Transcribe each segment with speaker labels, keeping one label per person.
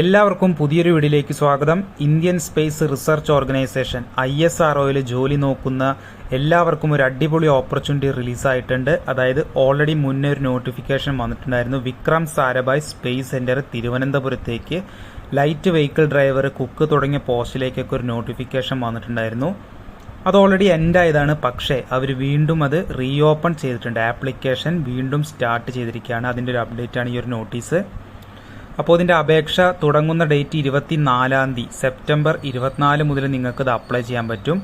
Speaker 1: എല്ലാവർക്കും പുതിയൊരു വീഡിയോയിലേക്ക് സ്വാഗതം. Indian space research organisation I S R ഒയിൽ ജോലി നോക്കുന്ന എല്ലാവർക്കും ഒരു അടിപൊളി ഓപ്പർച്യൂണിറ്റി റിലീസായിട്ടുണ്ട്. അതായത് ഓൾറെഡി മുന്നേ ഒരു നോട്ടിഫിക്കേഷൻ വന്നിട്ടുണ്ടായിരുന്നു വിക്രം സാരഭായ് സ്പേസ് സെന്റർ തിരുവനന്തപുരത്തേക്ക്. ലൈറ്റ് വെഹിക്കിൾ ഡ്രൈവർ കുക്ക് തുടങ്ങിയ പോസ്റ്റിലേക്കൊക്കെ ഒരു നോട്ടിഫിക്കേഷൻ വന്നിട്ടുണ്ടായിരുന്നു. അത് ഓൾറെഡി എൻഡ് ആയതാണ് പക്ഷേ അവർ വീണ്ടും അത് റീ ഓപ്പൺ ചെയ്തിട്ടുണ്ട്. ആപ്ലിക്കേഷൻ വീണ്ടും സ്റ്റാർട്ട് ചെയ്തിരിക്കുകയാണ്. അതിന്റെ ഒരു അപ്ഡേറ്റാണ് ഈ ഒരു നോട്ടീസ്. അപ്പോൾ ഇതിന്റെ അപേക്ഷ തുടങ്ങുന്ന ഡേറ്റ് ഇരുപത്തി നാലാം തീയതി സെപ്റ്റംബർ ഇരുപത്തിനാല് മുതൽ നിങ്ങൾക്ക് ഇത് അപ്ലൈ ചെയ്യാൻ പറ്റും.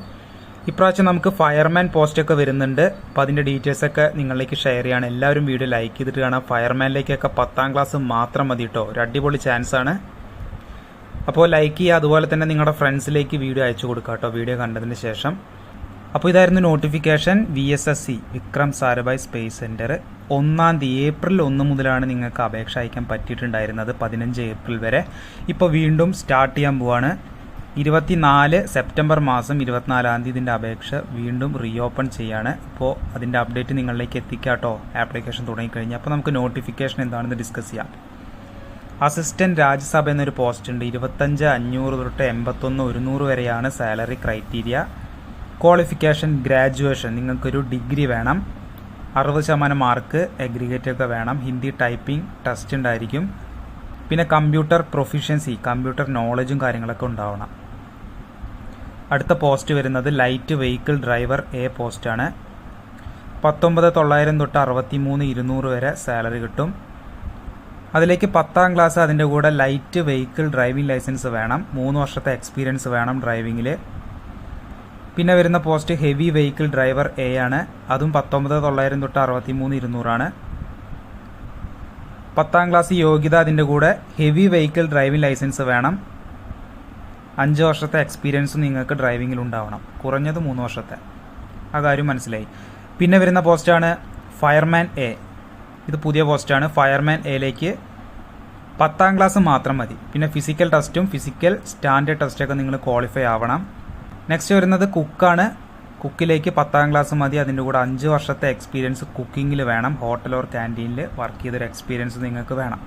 Speaker 1: ഇപ്രാവശ്യം നമുക്ക് ഫയർമാൻ പോസ്റ്റൊക്കെ വരുന്നുണ്ട്. അപ്പോൾ അതിന്റെ ഡീറ്റെയിൽസ് ഒക്കെ നിങ്ങളിലേക്ക് ഷെയർ ചെയ്യാണ്. എല്ലാവരും വീഡിയോ ലൈക്ക് ചെയ്തിട്ട് കാണാം. ഫയർമാനിലേക്കൊക്കെ പത്താം ക്ലാസ് മാത്രം മതി കേട്ടോ ഒരു അടിപൊളി ചാൻസ് ആണ്. അപ്പോൾ ലൈക്ക് ചെയ്യുക. അതുപോലെ തന്നെ നിങ്ങളുടെ ഫ്രണ്ട്സിലേക്ക് വീഡിയോ അയച്ചു കൊടുക്കുക കേട്ടോ വീഡിയോ കണ്ടതിന് ശേഷം. അപ്പോൾ ഇതായിരുന്നു notification V S S C Vikram Sarabhai space centre ഒന്നാം തീയതി ഏപ്രിൽ ഒന്ന് മുതലാണ് നിങ്ങൾക്ക് അപേക്ഷ അയക്കാൻ പറ്റിയിട്ടുണ്ടായിരുന്നത് പതിനഞ്ച് ഏപ്രിൽ വരെ. ഇപ്പോൾ വീണ്ടും സ്റ്റാർട്ട് ചെയ്യാൻ പോവാണ്. ഇരുപത്തിനാല് സെപ്റ്റംബർ മാസം ഇരുപത്തിനാലാം തീയതി ഇതിന്റെ അപേക്ഷ വീണ്ടും റീ ഓപ്പൺ ചെയ്യാണ്. അപ്പോൾ അതിന്റെ അപ്ഡേറ്റ് നിങ്ങളിലേക്ക് എത്തിക്കാം കേട്ടോ ആപ്ലിക്കേഷൻ തുടങ്ങിക്കഴിഞ്ഞാൽ അപ്പോൾ നമുക്ക് നോട്ടിഫിക്കേഷൻ എന്താണെന്ന് ഡിസ്കസ് ചെയ്യാം. അസിസ്റ്റന്റ് രാജ്യസഭ എന്നൊരു പോസ്റ്റ് ഉണ്ട്. ഇരുപത്തഞ്ച് അഞ്ഞൂറ് തൊട്ട് എൺപത്തൊന്ന് ഒരുന്നൂറ് വരെയാണ് സാലറി ക്രൈറ്റീരിയ ക്വാളിഫിക്കേഷൻ ഗ്രാജുവേഷൻ നിങ്ങൾക്കൊരു ഡിഗ്രി വേണം. അറുപത് ശതമാനം മാർക്ക് അഗ്രിഗേറ്റ് ഒക്കെ വേണം. ഹിന്ദി ടൈപ്പിംഗ് ടെസ്റ്റ് ഉണ്ടായിരിക്കും. പിന്നെ കമ്പ്യൂട്ടർ പ്രൊഫിഷ്യൻസി കമ്പ്യൂട്ടർ നോളജും കാര്യങ്ങളൊക്കെ ഉണ്ടാവണം. അടുത്ത പോസ്റ്റ് വരുന്നത് ലൈറ്റ് വെഹിക്കിൾ ഡ്രൈവർ എ പോസ്റ്റാണ് പത്തൊമ്പത് തൊള്ളായിരം തൊട്ട് അറുപത്തി മൂന്ന് ഇരുന്നൂറ് വരെ സാലറി കിട്ടും. അതിലേക്ക് പത്താം ക്ലാസ് അതിന്റെ കൂടെ ലൈറ്റ് വെഹിക്കിൾ ഡ്രൈവിംഗ് ലൈസൻസ് വേണം. മൂന്ന് വർഷത്തെ എക്സ്പീരിയൻസ് വേണം ഡ്രൈവിങ്ങിൽ പിന്നെ വരുന്ന post heavy vehicle driver A ആണ്. അതും പത്തൊമ്പത് തൊള്ളായിരം തൊട്ട് അറുപത്തി മൂന്ന് ഇരുന്നൂറാണ്. പത്താം ക്ലാസ് യോഗ്യത അതിന്റെ കൂടെ ഹെവി വെഹിക്കിൾ ഡ്രൈവിംഗ് ലൈസൻസ് വേണം. അഞ്ച് വർഷത്തെ എക്സ്പീരിയൻസ് നിങ്ങൾക്ക് ഡ്രൈവിങ്ങിൽ ഉണ്ടാവണം. കുറഞ്ഞത് മൂന്ന് വർഷത്തെ. ആ കാര്യം മനസ്സിലായി. പിന്നെ വരുന്ന പോസ്റ്റാണ് ഫയർമാൻ എ ഇത് പുതിയ പോസ്റ്റാണ് ഫയർമാൻ എയിലേക്ക് പത്താം ക്ലാസ് മാത്രം മതി. പിന്നെ ഫിസിക്കൽ ടെസ്റ്റും ഫിസിക്കൽ സ്റ്റാൻഡേർഡ് ടെസ്റ്റൊക്കെ നിങ്ങൾ ക്വാളിഫൈ ആവണം. നെക്സ്റ്റ് വരുന്നത് കുക്കാണ് കുക്കിലേക്ക് പത്താം ക്ലാസ് മതി. അതിന്റെ കൂടെ അഞ്ച് വർഷത്തെ എക്സ്പീരിയൻസ് കുക്കിങ്ങിൽ വേണം. ഹോട്ടൽ ഓർ ക്യാന്റീനിൽ വർക്ക് ചെയ്തൊരു എക്സ്പീരിയൻസ് നിങ്ങൾക്ക് വേണം.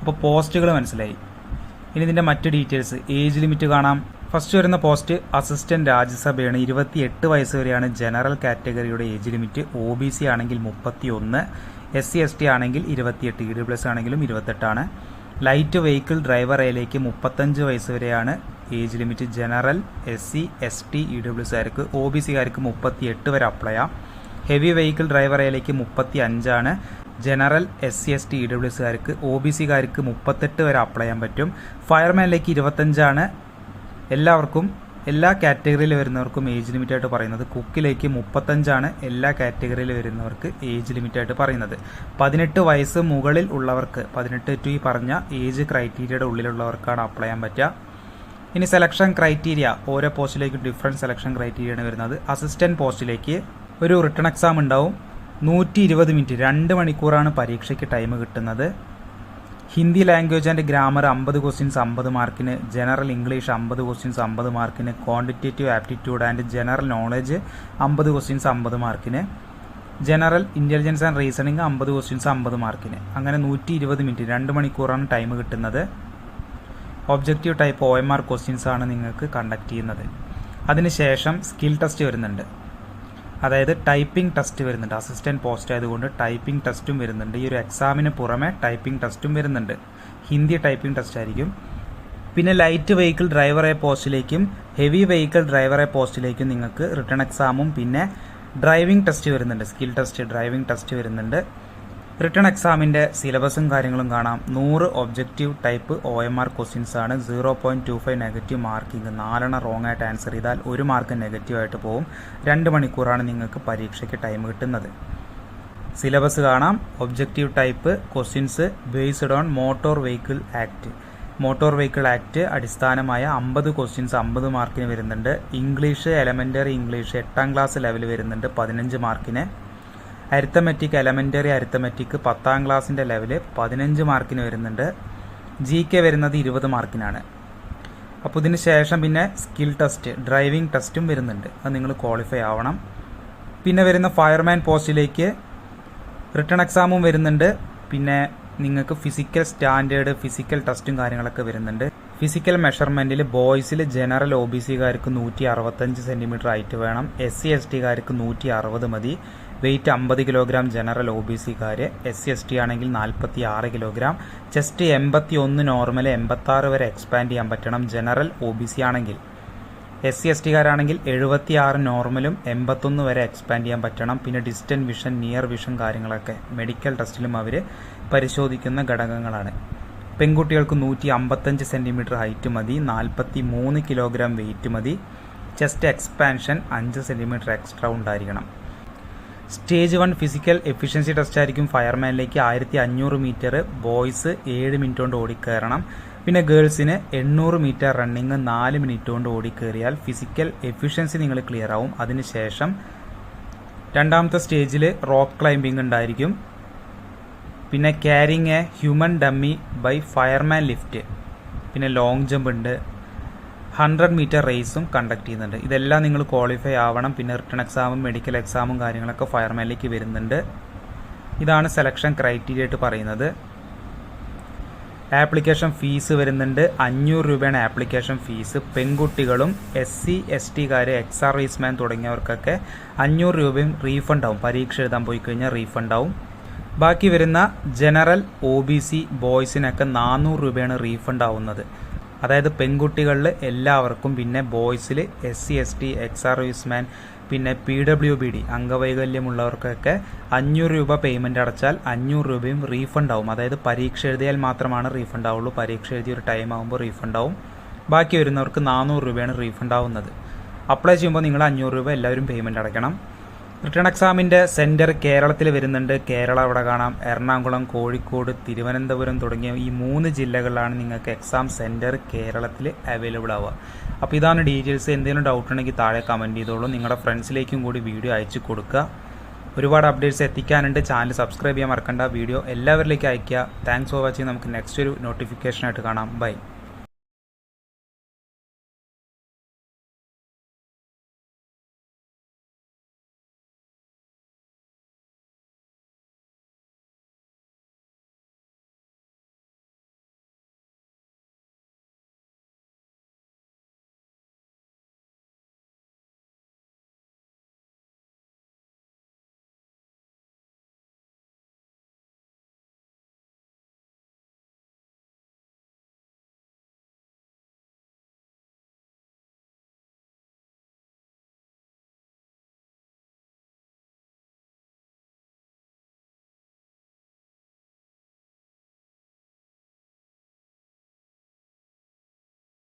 Speaker 1: അപ്പോൾ പോസ്റ്റുകൾ മനസ്സിലായി. ഇനി ഇതിന്റെ മറ്റ് ഡീറ്റെയിൽസ് ഏജ് ലിമിറ്റ് കാണാം. ഫസ്റ്റ് വരുന്ന പോസ്റ്റ് അസിസ്റ്റന്റ് രാജ്യസഭയാണ്. ഇരുപത്തി എട്ട് വയസ്സ് വരെയാണ് general കാറ്റഗറിയുടെ age limit O B C ആണെങ്കിൽ മുപ്പത്തി ഒന്ന് എസ് സി എസ് ടി ആണെങ്കിൽ ഇരുപത്തിയെട്ട്. ഇ ഡി പ്ലസ് ആണെങ്കിലും ഇരുപത്തെട്ടാണ്. ലൈറ്റ് വെഹിക്കിൾ ഡ്രൈവർ എയിലേക്ക് മുപ്പത്തഞ്ച് വയസ്സ് വരെയാണ് age limit general S C S T E W കാർക്ക് ഒ ബി സിക്കാർക്ക് മുപ്പത്തി എട്ട് വരെ അപ്ലൈ ചെയ്യാം ഹെവി വെഹിക്കിൾ ഡ്രൈവർ ഏലേക്ക് മുപ്പത്തി അഞ്ചാണ് general S C S T E W കാർക്ക് ഒ ബി സിക്കാർക്ക് മുപ്പത്തെട്ട് വരെ അപ്ലൈ ചെയ്യാൻ പറ്റും. ഫയർമാനിലേക്ക് ഇരുപത്തഞ്ചാണ്. എല്ലാവർക്കും എല്ലാ കാറ്റഗറിയിൽ വരുന്നവർക്കും ഏജ് ലിമിറ്റായിട്ട് പറയുന്നത് കുക്കിലേക്ക് മുപ്പത്തഞ്ചാണ്. എല്ലാ കാറ്റഗറിയിൽ വരുന്നവർക്ക് ഏജ് ലിമിറ്റായിട്ട് പറയുന്നത്. പതിനെട്ട് വയസ്സ് മുകളിൽ ഉള്ളവർക്ക് പതിനെട്ട് ടു ഈ പറഞ്ഞ ഏജ് ക്രൈറ്റീരിയയുടെ ഉള്ളിലുള്ളവർക്കാണ് അപ്ലൈ ചെയ്യാൻ പറ്റുക. ഇനി സെലക്ഷൻ ക്രൈറ്റീരിയ ഓരോ പോസ്റ്റിലേക്കും ഡിഫറെന്റ് സെലക്ഷൻ ക്രൈറ്റീരിയയാണ് വരുന്നത്. അസിസ്റ്റന്റ് പോസ്റ്റിലേക്ക് ഒരു റിട്ടേൺ എക്സാം ഉണ്ടാവും. നൂറ്റി ഇരുപത് മിനിറ്റ് രണ്ട് മണിക്കൂറാണ് പരീക്ഷയ്ക്ക് ടൈം കിട്ടുന്നത്. ഹിന്ദി ലാംഗ്വേജ് ആൻഡ് ഗ്രാമർ അമ്പത് ക്വസ്റ്റ്യൻസ് അമ്പത് മാർക്കിന് ജനറൽ ഇംഗ്ലീഷ് അമ്പത് ക്വസ്റ്റ്യൻസ് അമ്പത് മാർക്കിന് quantitative aptitude and general knowledge അമ്പത് ക്വസ്റ്റ്യൻസ് അമ്പത് മാർക്കിന് ജനറൽ ഇന്റലിജൻസ് ആൻഡ് റീസണിങ് അമ്പത് ക്വസ്റ്റ്യൻസ് അമ്പത് മാർക്കിന് അങ്ങനെ നൂറ്റി ഇരുപത് മിനിറ്റ് രണ്ട് മണിക്കൂറാണ് ടൈം കിട്ടുന്നത്. Objective type O M R questions ആണ് നിങ്ങൾക്ക് കണ്ടക്ട് ചെയ്യുന്നത്. അതിനുശേഷം സ്കിൽ ടെസ്റ്റ് വരുന്നുണ്ട്. അതായത് ടൈപ്പിംഗ് ടെസ്റ്റ് വരുന്നുണ്ട്. അസിസ്റ്റന്റ് പോസ്റ്റ് ആയതുകൊണ്ട് ടൈപ്പിംഗ് ടെസ്റ്റും വരുന്നുണ്ട്. ഈ ഒരു എക്സാമിന് പുറമെ ടൈപ്പിംഗ് ടെസ്റ്റും വരുന്നുണ്ട്. ഹിന്ദി ടൈപ്പിംഗ് ടെസ്റ്റ് ആയിരിക്കും. പിന്നെ ലൈറ്റ് വെഹിക്കിൾ ഡ്രൈവറെ പോസ്റ്റിലേക്കും ഹെവി വെഹിക്കിൾ ഡ്രൈവറെ പോസ്റ്റിലേക്കും നിങ്ങൾക്ക് റിട്ടേൺ എക്സാമും പിന്നെ ഡ്രൈവിംഗ് ടെസ്റ്റ് വരുന്നുണ്ട്. സ്കിൽ ടെസ്റ്റ് ഡ്രൈവിംഗ് ടെസ്റ്റ് വരുന്നുണ്ട്. റിട്ടേൺ എക്സാമിന്റെ സിലബസും കാര്യങ്ങളും കാണാം. നൂറ് objective type O M R questions ആണ്. Zero point two five negative marking. നാലെണ്ണം റോങ് ആയിട്ട് ആൻസർ ചെയ്താൽ ഒരു മാർക്ക് നെഗറ്റീവായിട്ട് പോകും രണ്ട് മണിക്കൂറാണ് നിങ്ങൾക്ക് പരീക്ഷയ്ക്ക് ടൈം കിട്ടുന്നത്. സിലബസ് കാണാം. Objective type questions based on motor vehicle act motor vehicle act അടിസ്ഥാനമായ അമ്പത് ക്വസ്റ്റ്യൻസ് അമ്പത് മാർക്കിന് വരുന്നുണ്ട്. ഇംഗ്ലീഷ് എലമെന്ററി ഇംഗ്ലീഷ് എട്ടാം ക്ലാസ് ലെവൽ വരുന്നുണ്ട്. പതിനഞ്ച് മാർക്കിന്. അരിത്തമെറ്റിക് എലമെന്ററി അരിത്തമെറ്റിക് പത്താം ക്ലാസ്സിന്റെ ലെവൽ പതിനഞ്ച് മാർക്കിന് വരുന്നുണ്ട്. ജി കെ വരുന്നത് ഇരുപത് മാർക്കിനാണ് അപ്പോൾ ഇതിന് ശേഷം പിന്നെ സ്കിൽ ടെസ്റ്റ് ഡ്രൈവിംഗ് ടെസ്റ്റും വരുന്നുണ്ട്. അത് നിങ്ങൾ ക്വാളിഫൈ ആവണം. പിന്നെ വരുന്ന ഫയർമാൻ പോസ്റ്റിലേക്ക് റിട്ടേൺ എക്സാമും വരുന്നുണ്ട്. പിന്നെ നിങ്ങൾക്ക് ഫിസിക്കൽ സ്റ്റാൻഡേർഡ് ഫിസിക്കൽ ടെസ്റ്റും കാര്യങ്ങളൊക്കെ വരുന്നുണ്ട്. ഫിസിക്കൽ മെഷർമെന്റിൽ ബോയ്സിൽ ജനറൽ ഒ ബി സിക്കാർക്ക് നൂറ്റി അറുപത്തഞ്ച് സെന്റിമീറ്റർ ഹൈറ്റ് വേണം. എസ് സി എസ് ടിക്കാർക്ക് നൂറ്റി അറുപത് മതി. വെയിറ്റ് അമ്പത് കിലോഗ്രാം ജനറൽ ഒ ബി സിക്കാർ എസ് സി എസ് ടി ആണെങ്കിൽ നാൽപ്പത്തി ആറ് കിലോഗ്രാം. ചെസ്റ്റ് എൺപത്തി ഒന്ന് നോർമൽ എൺപത്തി ആറ് വരെ എക്സ്പാൻഡ് ചെയ്യാൻ പറ്റണം ജനറൽ ഒ ബി സി ആണെങ്കിൽ. എസ് സി എസ് ടിക്കാരാണെങ്കിൽ എഴുപത്തി ആറ് നോർമലും എൺപത്തൊന്ന് വരെ എക്സ്പാൻഡ് ചെയ്യാൻ പറ്റണം. പിന്നെ ഡിസ്റ്റന്റ് വിഷൻ നിയർ വിഷൻ കാര്യങ്ങളൊക്കെ മെഡിക്കൽ ടെസ്റ്റിലും അവർ പരിശോധിക്കുന്ന ഘടകങ്ങളാണ്. പെൺകുട്ടികൾക്ക് നൂറ്റി അമ്പത്തഞ്ച് സെന്റിമീറ്റർ ഹൈറ്റ് മതി നാൽപ്പത്തി മൂന്ന് കിലോഗ്രാം വെയിറ്റ് മതി. ചെസ്റ്റ് എക്സ്പാൻഷൻ അഞ്ച് സെന്റിമീറ്റർ എക്സ്ട്രാ ഉണ്ടായിരിക്കണം. Stage one physical efficiency test ആയിരിക്കും ഫയർമാനിലേക്ക് ആയിരത്തി അഞ്ഞൂറ് മീറ്റർ ബോയ്സ് ഏഴ് മിനിറ്റ് കൊണ്ട് ഓടിക്കയറണം. പിന്നെ ഗേൾസിന് എണ്ണൂറ് മീറ്റർ റണ്ണിങ് നാല് മിനിറ്റ് കൊണ്ട് ഓടിക്കേറിയാൽ ഫിസിക്കൽ എഫിഷ്യൻസി നിങ്ങൾ ക്ലിയർ ആവും. അതിനുശേഷം രണ്ടാമത്തെ സ്റ്റേജിൽ റോക്ക് ക്ലൈംബിംഗ് ഉണ്ടായിരിക്കും. പിന്നെ carrying a human dummy by fireman lift. പിന്നെ ലോങ് ജമ്പ് ഉണ്ട്. ഹൺഡ്രഡ് മീറ്റർ റേസും കണ്ടക്ട് ചെയ്യുന്നുണ്ട്. ഇതെല്ലാം നിങ്ങൾ ക്വാളിഫൈ ആവണം. പിന്നെ റിട്ടേൺ എക്സാമും മെഡിക്കൽ എക്സാമും കാര്യങ്ങളൊക്കെ ഫയർമാനിലേക്ക് വരുന്നുണ്ട്. ഇതാണ് സെലക്ഷൻ ക്രൈറ്റീരിയ ആയിട്ട് പറയുന്നത്. ആപ്ലിക്കേഷൻ ഫീസ് വരുന്നുണ്ട്. അഞ്ഞൂറ് രൂപയാണ് ആപ്ലിക്കേഷൻ ഫീസ് പെൺകുട്ടികളും എസ് സി എസ് ടിക്കാർ എക്സ് ആർ റീസ്മാൻ തുടങ്ങിയവർക്കൊക്കെ അഞ്ഞൂറ് രൂപയും റീഫണ്ട് ആവും. പരീക്ഷ എഴുതാൻ പോയി കഴിഞ്ഞാൽ റീഫണ്ട് ആവും. ബാക്കി വരുന്ന ജനറൽ ഒ ബി സി ബോയ്സിനൊക്കെ നാനൂറ് രൂപയാണ് റീഫണ്ട് ആവുന്നത്. അതായത് പെൺകുട്ടികളിൽ എല്ലാവർക്കും പിന്നെ ബോയ്സിൽ S C S T ex serviceman പിന്നെ പി ഡബ്ല്യു ബി ഡി അംഗവൈകല്യമുള്ളവർക്കൊക്കെ അഞ്ഞൂറ് രൂപ പേയ്മെന്റ് അടച്ചാൽ അഞ്ഞൂറ് രൂപയും റീഫണ്ട് ആവും. അതായത് പരീക്ഷ എഴുതിയാൽ മാത്രമാണ് റീഫണ്ട് ആവുള്ളൂ. പരീക്ഷ എഴുതിയ ഒരു ടൈം ആകുമ്പോൾ റീഫണ്ട് ആവും. ബാക്കി വരുന്നവർക്ക് നാനൂറ് രൂപയാണ് റീഫണ്ട് ആവുന്നത്. അപ്ലൈ ചെയ്യുമ്പോൾ നിങ്ങൾ അഞ്ഞൂറ് രൂപ എല്ലാവരും പേയ്മെന്റ് അടയ്ക്കണം. റിട്ടേൺ എക്സാമിന്റെ സെന്റർ കേരളത്തിൽ വരുന്നുണ്ട്. കേരള അവിടെ കാണാം. എറണാകുളം കോഴിക്കോട് തിരുവനന്തപുരം തുടങ്ങിയ ഈ മൂന്ന് ജില്ലകളിലാണ് നിങ്ങൾക്ക് എക്സാം സെന്റർ കേരളത്തിൽ അവൈലബിൾ ആവുക. അപ്പോൾ ഇതാണ് ഡീറ്റെയിൽസ് എന്തെങ്കിലും ഡൗട്ട് ഉണ്ടെങ്കിൽ താഴെ കമന്റ് ചെയ്തോളൂ. നിങ്ങളുടെ ഫ്രണ്ട്സിലേക്കും കൂടി വീഡിയോ അയച്ചു കൊടുക്കുക. ഒരുപാട് അപ്ഡേറ്റ്സ് എത്തിക്കാനുണ്ട്. ചാനൽ സബ്സ്ക്രൈബ് ചെയ്യാൻ മറക്കണ്ട. വീഡിയോ എല്ലാവരിലേക്കും അയയ്ക്കുക. താങ്ക്സ് ഫോർ വാച്ചിങ് നമുക്ക് നെക്സ്റ്റ് ഒരു നോട്ടിഫിക്കേഷനായിട്ട് കാണാം. ബൈ